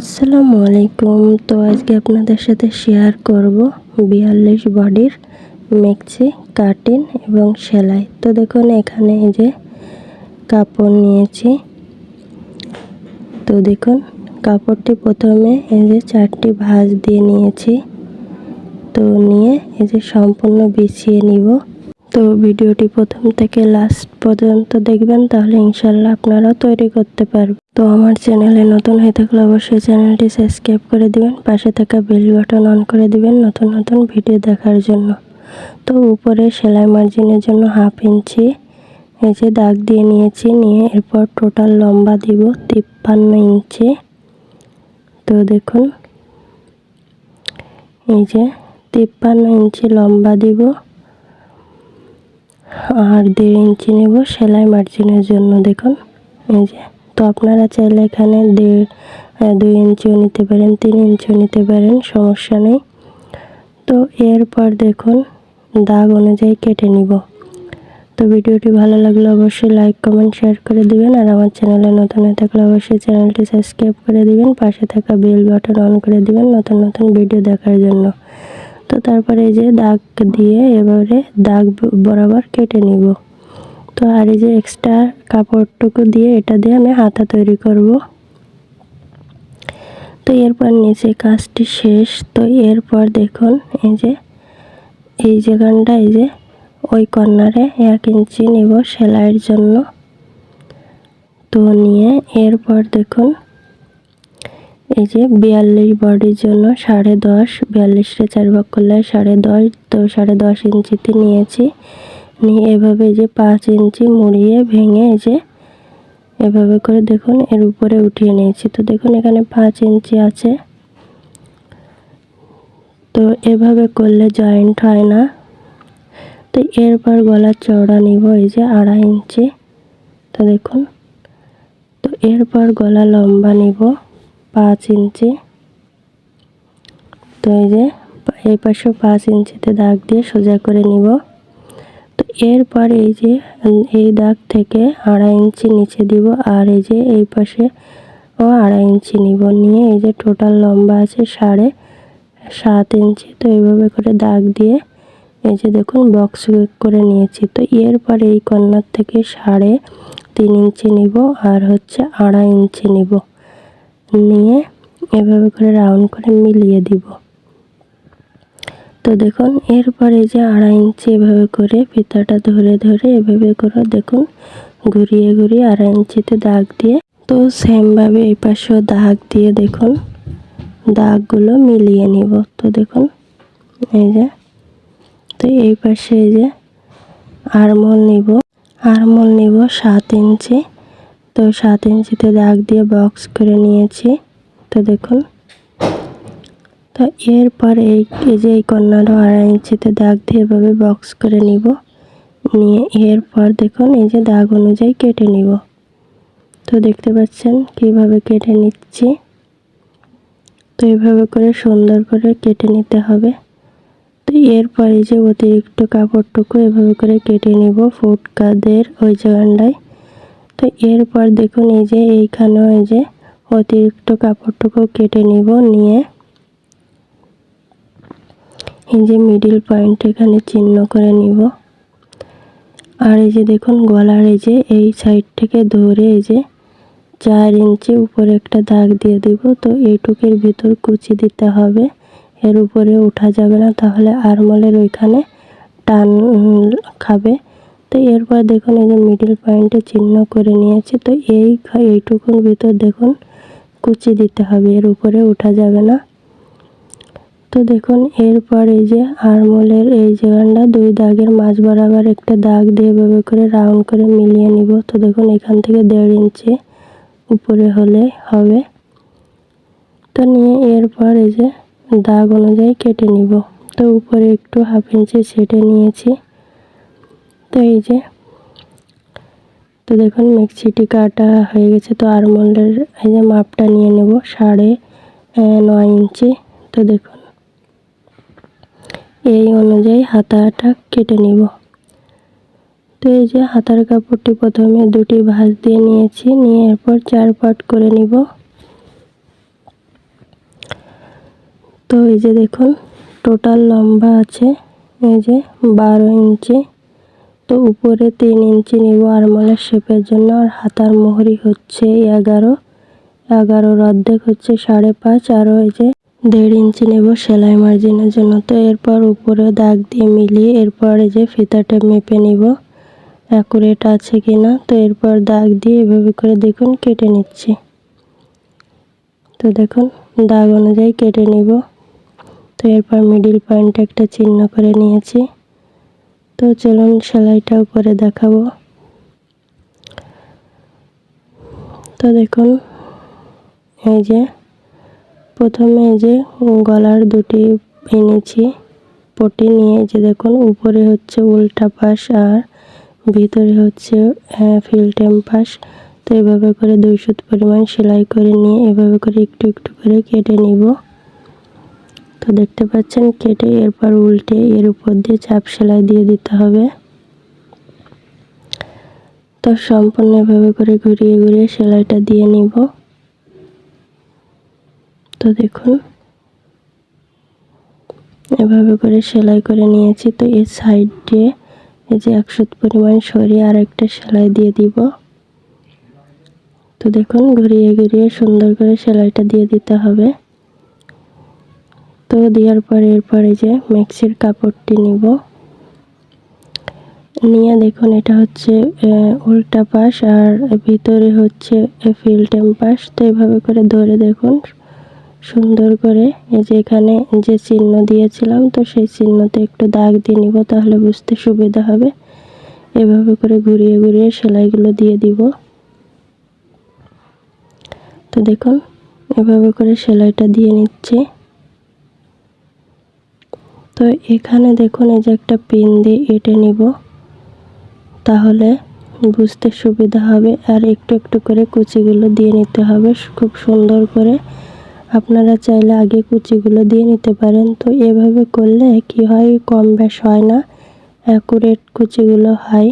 আসসালামু আলাইকুম। তো আজকে আপনাদের সাথে শেয়ার করব বিয়াল্লিশ বডির মেক্সি কাটিং এবং সেলাই। তো দেখুন, এখানে এই যে কাপড় নিয়েছি। তো দেখুন, কাপড়টি প্রথমে এই যে চারটি ভাঁজ দিয়ে নিয়েছি। তো নিয়ে এই যে সম্পূর্ণ বিছিয়ে নিব। তো ভিডিওটি প্রথম থেকে লাস্ট পর্যন্ত দেখবেন, তাহলে ইনশাল্লাহ আপনারাও তৈরি করতে পারবেন। তো আমার চ্যানেলে নতুন হয়ে থাকলে অবশ্যই চ্যানেলটি সাবস্ক্রাইব করে দিবেন, পাশে থাকা বেল বাটন অন করে দিবেন নতুন নতুন ভিডিও দেখার জন্য। তো উপরে সেলাই মার্জিনের জন্য হাফ ইঞ্চি, এই যে দাগ দিয়ে নিয়েছি, নিয়ে এরপর টোটাল লম্বা দিব তিপ্পান্ন ইঞ্চি। তো দেখুন, এই যে তিপ্পান্ন ইঞ্চি লম্বা দিব। আর দেড় ইঞ্চি নেব সেলাই মার্জিনের জন্য, দেখুন। এই যে, তো আপনারা চাইলে এখানে দেড় দুই ইঞ্চিও নিতে পারেন, তিন ইঞ্চিও নিতে পারেন, সমস্যা নেই। তো এরপর দেখুন, দাগ অনুযায়ী কেটে নিব। তো ভিডিওটি ভালো লাগলে অবশ্যই লাইক কমেন্ট শেয়ার করে দিবেন, আর আমার চ্যানেলে নতুন হয়ে থাকলে অবশ্যই চ্যানেলটি সাবস্ক্রাইব করে দিবেন, পাশে থাকা বেল বাটন অন করে দিবেন নতুন নতুন ভিডিও দেখার জন্য। তো তারপরে এই যে দাগ দিয়ে এবারে দাগ বরাবর কেটে নিব। তো আর এই যে এক্সট্রা কাপড়টুকু দিয়ে এটা দিয়ে আমি হাতা তৈরি করব। তো এরপর নিচে কাজটি শেষ। তো এরপর দেখুন, এই যে, এই জায়গানটা এই যে, ওই কর্নারে এক ইঞ্চি নিব সেলাইয়ের জন্য। তো নিয়ে এরপর দেখুন এই যে বিয়াল্লিশ বডির জন্য সাড়ে দশ, বিয়াল্লিশটা চার ভাগ করলে সাড়ে দশ, তো সাড়ে দশ ইঞ্চিতে নিয়েছি। নিয়ে এভাবে যে পাঁচ ইঞ্চি মুড়িয়ে ভেঙে এই যে এভাবে করে দেখুন, এর উপরে উঠিয়ে নিয়েছি। তো দেখুন এখানে পাঁচ ইঞ্চি আছে। তো এভাবে করলে জয়েন্ট হয় না। তো এরপর গলার চওড়া নিব এই যে আড়াই ইঞ্চি। তো দেখুন, তো এরপর গলা লম্বা নিব। পাঁচ ইঞ্চি। তো এই যে, এই পাশেও পাঁচ ইঞ্চিতে দাগ দিয়ে সোজা করে নিব। তো এরপর এই যে, এই দাগ থেকে আড়াই ইঞ্চি নিচে দিব আর এই যে, এই পাশে ও আড়াই ইঞ্চি নিব। নিয়ে এই যে টোটাল লম্বা আছে সাড়ে সাত ইঞ্চি। তো এইভাবে করে দাগ দিয়ে এই যে দেখুন বক্স করে নিয়েছি। তো এরপর এই কর্নার থেকে সাড়ে তিন ইঞ্চি নিব আর হচ্ছে আড়াই ইঞ্চি নিব। নিয়ে এভাবে করে রাউন্ড করে মিলিয়ে দিব। তো দেখুন, এরপরে যে আড়াই ইঞ্চি এভাবে করে ফিতাটা ধরে ধরে এভাবে করে দেখুন, ঘুরিয়ে ঘুরিয়ে আড়াই ইঞ্চিতে দাগ দিয়ে, তো সেমভাবে এই পাশেও দাগ দিয়ে দেখুন, দাগগুলো মিলিয়ে নিব। তো দেখুন, এই যে, তো এই পাশে এই যে আরমোল নিব। আরমোল নিব সাত ইঞ্চি। তো সাত ইঞ্চিতে দাগ দিয়ে বক্স করে নিয়েছি। তো দেখুন। তো এরপর এই যে এই কর্নারও আড়াই ইঞ্চিতে দাগ দিয়ে এভাবে বক্স করে নিব। নিয়ে এরপর দেখুন, এই যে দাগ অনুযায়ী কেটে নিব। তো দেখতে পাচ্ছেন কীভাবে কেটে নিচ্ছি। তো এইভাবে করে সুন্দর করে কেটে নিতে হবে। তো এরপরে যে অতিরিক্ত কাপড়টুকু এভাবে করে কেটে নিব ফুটকাদের ওই জায়গাটায়। তো এরপর দেখুন এই যে এইখানেও এই যে অতিরিক্ত কাপড়টুকু কেটে নিব, নিয়ে এই যে মিডিল পয়েন্ট এখানে চিহ্ন করে নিব। আর এই যে দেখুন গলার এই যে এই সাইড থেকে ধরে এই যে চার ইঞ্চি উপরে একটা দাগ দিয়ে দিব, তো এইটুকের ভিতর কুচি দিতে হবে। এর উপরে উঠা যাবে না, তাহলে আরমলের ওইখানে টান খাবে। তো এরপর দেখুন এই যে মিডিল পয়েন্টে চিহ্ন করে নিয়েছি। তো এই এইটুকুর ভিতর দেখুন কুচি দিতে হবে, এর উপরে উঠা যাবে না। তো দেখুন এরপর এই যে আরমোলের এই জায়গাটা দুই দাগের মাঝ বরাবর একটা দাগ দিয়ে এভাবে করে রাউন্ড করে মিলিয়ে নিব। তো দেখুন এখান থেকে দেড় ইঞ্চি উপরে হলে হবে। তো নিয়ে এরপর এই যে দাগ অনুযায়ী কেটে নিব। তো উপরে একটু হাফ ইঞ্চি ছেটে নিয়েছি। তো এই যে, তো দেখুন, মিক্সিটি কাটা হয়ে গেছে, তো আরমোলের এই যে মাপটা নিয়ে নেব, সাড়ে নয় ইঞ্চি। তো দেখুন, এই অনুযায়ী হাতাটা কেটে নিব। তো এই যে হাতার কাপড়টি প্রথমে দুটি ভাঁজ দিয়ে নিয়েছি, নিয়ে এরপর চার পাট করে নিব। তো এই যে দেখুন, টোটাল লম্বা আছে, এই যে বারো ইঞ্চি। তো উপরে তিন ইঞ্চি নিব আরমোলের শেপের জন্য আর হাতার মোহরি হচ্ছে এগারো। এগারোর অর্ধেক হচ্ছে সাড়ে পাঁচ আরও এই যে দেড় ইঞ্চি নেব সেলাই মার্জিনের জন্য। তো এরপর উপরে দাগ দিয়ে মিলিয়ে এরপর এই যে ফিতাটা মেপে নিব অ্যাকুরেট আছে কি না তো এরপর দাগ দিয়ে এভাবে করে দেখুন কেটে নিচ্ছি। তো দেখুন, দাগ অনুযায়ী কেটে নিব। তো এরপর মিডিল পয়েন্ট একটা চিহ্ন করে নিয়েছি। তো চলুন সেলাইটাও করে দেখাবো। তো দেখুন, এই যে প্রথমে এই যে গলার দুটি এনেছি, পটি নিয়ে যে দেখুন, উপরে হচ্ছে উল্টা পাশ আর ভিতরে হচ্ছে ফিল্টেম পাশ। তো এভাবে করে দুই সুত পরিমাণ সেলাই করে নিয়ে এভাবে করে একটু একটু করে কেটে নিব। তো দেখতে পাচ্ছেন কেটে এরপর উল্টে এর উপর দিয়ে চাপ সেলাই দিয়ে দিতে হবে। তো সম্পূর্ণ এভাবে করে ঘুরিয়ে ঘুরিয়ে সেলাইটা দিয়ে নিব। তো দেখুন, এভাবে করে সেলাই করে নিয়েছি। তো এর সাইড দিয়ে এই যে একশো পরিমাণ সরিয়ে আর একটা সেলাই দিয়ে দিব। তো দেখুন, ঘুরিয়ে ঘুরিয়ে সুন্দর করে সেলাইটা দিয়ে দিতে হবে। তো দেওয়ার পরে এরপরে যে ম্যাক্সির কাপড়টি নিব। নিয়ে দেখুন, এটা হচ্ছে উল্টা পাশ আর ভিতরে হচ্ছে ফিল্টেম পাশ। তো এভাবে করে ধরে দেখুন, সুন্দর করে। এই যে এখানে যে চিহ্ন দিয়েছিলাম, তো সেই চিহ্নতে একটু দাগ দিয়ে নিব তাহলে বুঝতে সুবিধা হবে। এভাবে করে ঘুরিয়ে ঘুরিয়ে সেলাইগুলো দিয়ে দিব। তো দেখুন, এভাবে করে সেলাইটা দিয়ে নিচ্ছে। তো এখানে দেখুন এই যে একটা পিন দিয়ে এঁটে নিব। তাহলে বুঝতে সুবিধা হবে। আর একটু একটু করে কুচিগুলো দিয়ে নিতে হবে। খুব সুন্দর করে আপনারা চাইলে আগে কুচিগুলো দিয়ে নিতে পারেন। তো এভাবে করলে কি হয়, কম বেশ হয় না, অ্যাকুরেট কুচিগুলো হয়।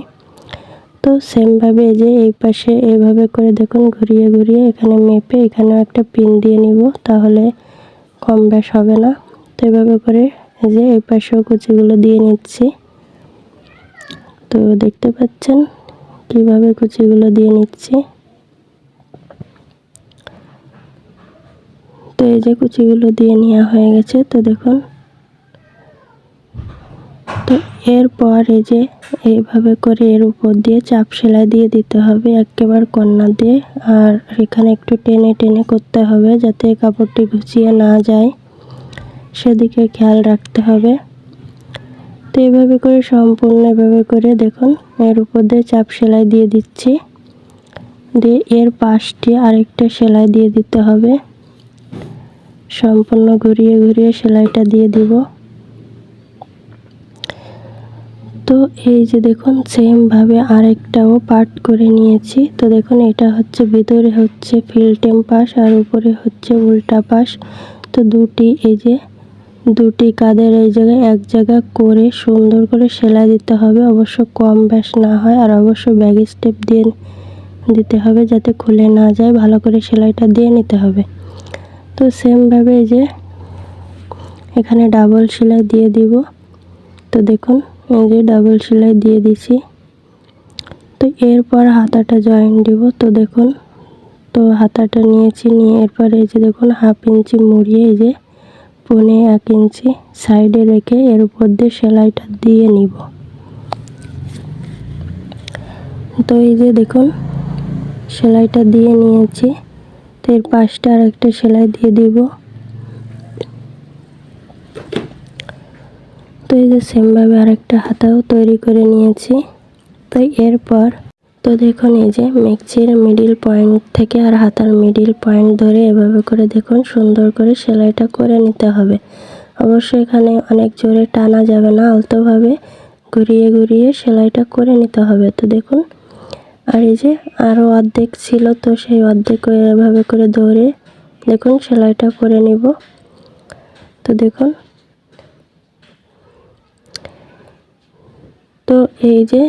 তো সেমভাবে যে এই পাশে এইভাবে করে দেখুন, ঘুরিয়ে ঘুরিয়ে এখানে মেপে এখানেও একটা পিন দিয়ে নিব। তাহলে কম বেশ হবে না। তো এভাবে করে যে এই পাশেও কুচিগুলো দিয়ে নিচ্ছি। তো দেখতে পাচ্ছেন কীভাবে কুচিগুলো দিয়ে নিচ্ছি। তো এই যে কুচিগুলো দিয়ে নেওয়া হয়ে গেছে, তো দেখুন। তো এরপর এই যে এইভাবে করে এর উপর দিয়ে চাপ সেলাই দিয়ে দিতে হবে একেবারে কন্যা দিয়ে। আর এখানে একটু টেনে টেনে করতে হবে যাতে কাপড়টি ঘুচিয়ে না যায়। সেদিকে খেয়াল রাখতে হবে। তো এইভাবে করে সম্পূর্ণ এভাবে করে দেখুন, এর উপর দিয়ে চাপ সেলাই দিয়ে দিচ্ছি। দিয়ে এর পাশটি আরেকটা সেলাই দিয়ে দিতে হবে। সম্পূর্ণ ঘুরিয়ে ঘুরিয়ে সেলাইটা দিয়ে দিব। তো এই যে দেখুন, সেমভাবে আরেকটাও পার্ট করে নিয়েছি। তো দেখুন, এটা হচ্ছে, ভিতরে হচ্ছে ফিল্টেম পাশ আর উপরে হচ্ছে উল্টা পাশ। তো দুটি এই যে দুটি কাদের এই জায়গায়, এক জায়গা করে সুন্দর করে সেলাই দিতে হবে। অবশ্য কম ব্যাস না হয় আর অবশ্য ব্যাগ স্টেপ দিয়ে দিতে হবে যাতে খুলে না যায়। ভালো করে সেলাইটা দিয়ে নিতে হবে। তো সেমভাবে যে এখানে ডাবল সেলাই দিয়ে দিব। তো দেখুন, এই যে ডাবল সেলাই দিয়ে দিছি। তো এরপর হাতাটা জয়েন দিব। তো দেখুন, তো হাতাটা নিয়েছি, নিয়ে এরপর এই যে দেখুন, হাফ ইঞ্চি মুড়িয়ে এই যে পনে এক ইঞ্চি সাইডে রেখে এর উপর দিয়ে সেলাইটা দিয়ে নিব। তো এই যে দেখুন, সেলাইটা দিয়ে নিয়েছি। তো এর পাশটা আর একটা সেলাই দিয়ে দিব। তো এই যে সেমভাবে আরেকটা হাতাও তৈরি করে নিয়েছি। তো এরপর তো দেখুন, এই যে মেক্সির মিডিল পয়েন্ট থেকে আর হাতার মিডিল পয়েন্ট ধরে এভাবে করে দেখুন, সুন্দর করে সেলাইটা করে নিতে হবে। অবশ্যই এখানে অনেক জোরে টানা যাবে না, আলতোভাবে ঘুরিয়ে ঘুরিয়ে সেলাইটা করে নিতে হবে। তো দেখুন, আর এই যে আরও অর্ধেক ছিল, তো সেই অর্ধেক এভাবে করে ধরে দেখুন, সেলাইটা করে নিব। তো দেখুন, তো এই যে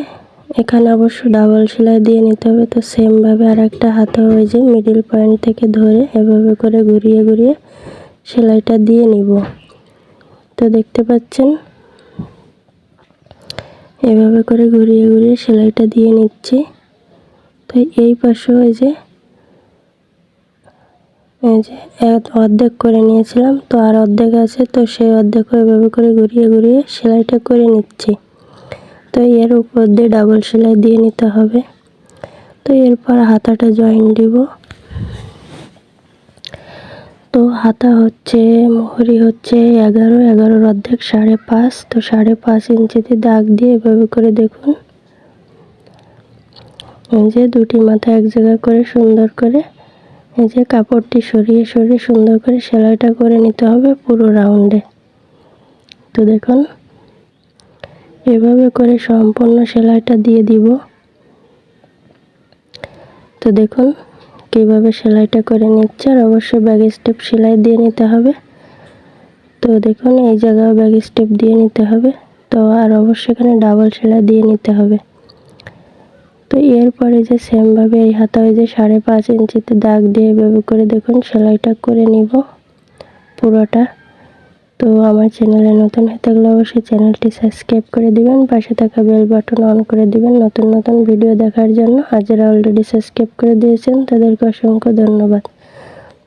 এখানে অবশ্য ডাবল সেলাই দিয়ে নিতে হবে। তো সেমভাবে আর একটা হাতে ওই যে মিডিল পয়েন্ট থেকে ধরে এভাবে করে ঘুরিয়ে ঘুরিয়ে সেলাইটা দিয়ে নিব। তো দেখতে পাচ্ছেন, এভাবে করে ঘুরিয়ে ঘুরিয়ে সেলাইটা দিয়ে নিচ্ছি। তো এই পাশেও এই যে এই যে অর্ধেক করে নিয়েছিলাম, তো আর অর্ধেক আছে, তো সেই অর্ধেক এভাবে করে ঘুরিয়ে ঘুরিয়ে সেলাইটা করে নিচ্ছি। তো এর উপর দিয়ে ডাবল সেলাই দিয়ে নিতে হবে। তো এরপর হাতাটা জয়েন দিব। তো হাতা হচ্ছে, মোহরি হচ্ছে এগারো, এগারোর অর্ধেক সাড়ে পাঁচ। তো সাড়ে পাঁচ ইঞ্চিতে দাগ দিয়ে এভাবে করে দেখুন। এই যে দুটি মাথা এক জায়গা করে সুন্দর করে, এই যে কাপড়টি সরিয়ে সরিয়ে সুন্দর করে সেলাইটা করে নিতে হবে পুরো রাউন্ডে তো দেখুন এভাবে করে সম্পূর্ণ সেলাইটা দিয়ে দিব। তো দেখুন কীভাবে সেলাইটা করে নিচ্ছে আর অবশ্যই ব্যাগ স্টেপ সেলাই দিয়ে নিতে হবে। তো দেখুন এই জায়গায় ব্যাগ স্টেপ দিয়ে নিতে হবে। তো আর অবশ্যই এখানে ডাবল সেলাই দিয়ে নিতে হবে। তো এরপরে যে সেমভাবে এই হাতা ওই যে সাড়ে পাঁচ ইঞ্চিতে দাগ দিয়ে এভাবে করে দেখুন সেলাইটা করে নিব পুরোটা। তো আমার চ্যানেলে নতুন হয়ে থাকলে অবশ্যই চ্যানেলটি সাবস্ক্রাইব করে দিবেন, পাশে থাকা বেল বাটন অন করে দিবেন নতুন নতুন ভিডিও দেখার জন্য। আর যারা অলরেডি সাবস্ক্রাইব করে দিয়েছেন, তাদেরকে অসংখ্য ধন্যবাদ।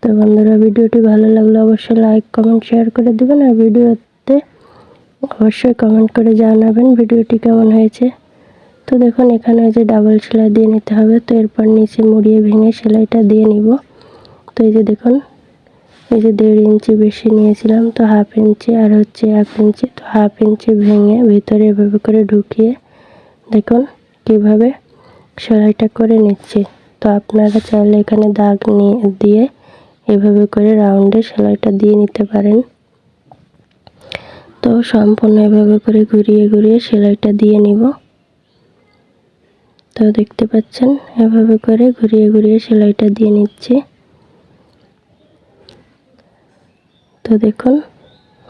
তো বন্ধুরা, ভিডিওটি ভালো লাগলে অবশ্যই লাইক কমেন্ট শেয়ার করে দিবেন আর ভিডিওতে অবশ্যই কমেন্ট করে জানাবেন ভিডিওটি কেমন হয়েছে। তো দেখুন, এখানে যে ডাবল সেলাই দিয়ে নিতে হবে, তো এরপর নিচে মুড়িয়ে ভেঙে সেলাইটা দিয়ে নিব। তো এই যে দেখুন এই যে দেড় ইঞ্চি বেশি নিয়েছিলাম, তো হাফ ইঞ্চি আর হচ্ছে এক ইঞ্চি, তো হাফ ইঞ্চি ভেঙে ভিতরে এভাবে করে ঢুকিয়ে দেখুন কীভাবে সেলাইটা করে নিচ্ছি। তো আপনারা চাইলে এখানে দাগ নিয়ে দিয়ে এভাবে করে রাউন্ডে সেলাইটা দিয়ে নিতে পারেন। তো সম্পূর্ণ এভাবে করে ঘুরিয়ে ঘুরিয়ে সেলাইটা দিয়ে নিব। তো দেখতে পাচ্ছেন, এভাবে করে ঘুরিয়ে ঘুরিয়ে সেলাইটা দিয়ে নিচ্ছি। তো দেখুন,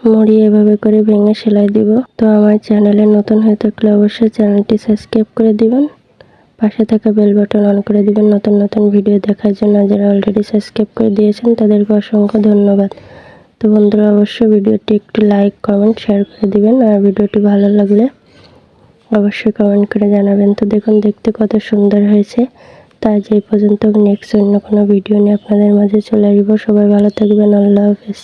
মুড়ি এভাবে করে ভেঙে সেলাই দিব। তো আমার চ্যানেলে নতুন হয়ে থাকলে অবশ্যই চ্যানেলটি সাবস্ক্রাইব করে দিবেন। পাশে থাকা বেল বাটন অন করে দিবেন নতুন নতুন ভিডিও দেখার জন্য। যারা অলরেডি সাবস্ক্রাইব করে দিয়েছেন, তাদেরকে অসংখ্য ধন্যবাদ। তো বন্ধুরা, অবশ্যই ভিডিওটি একটু লাইক কমেন্ট শেয়ার করে দিবেন। আর ভিডিওটি ভালো লাগলে অবশ্যই কমেন্ট করে জানাবেন। তো দেখুন, দেখতে কত সুন্দর হয়েছে। তাই যে পর্যন্ত নেক্সট অন্য কোনো ভিডিও নিয়ে আপনাদের মাঝে চলে আসব। সবাই ভালো থাকবেন। আল্লাহ হাফেজ।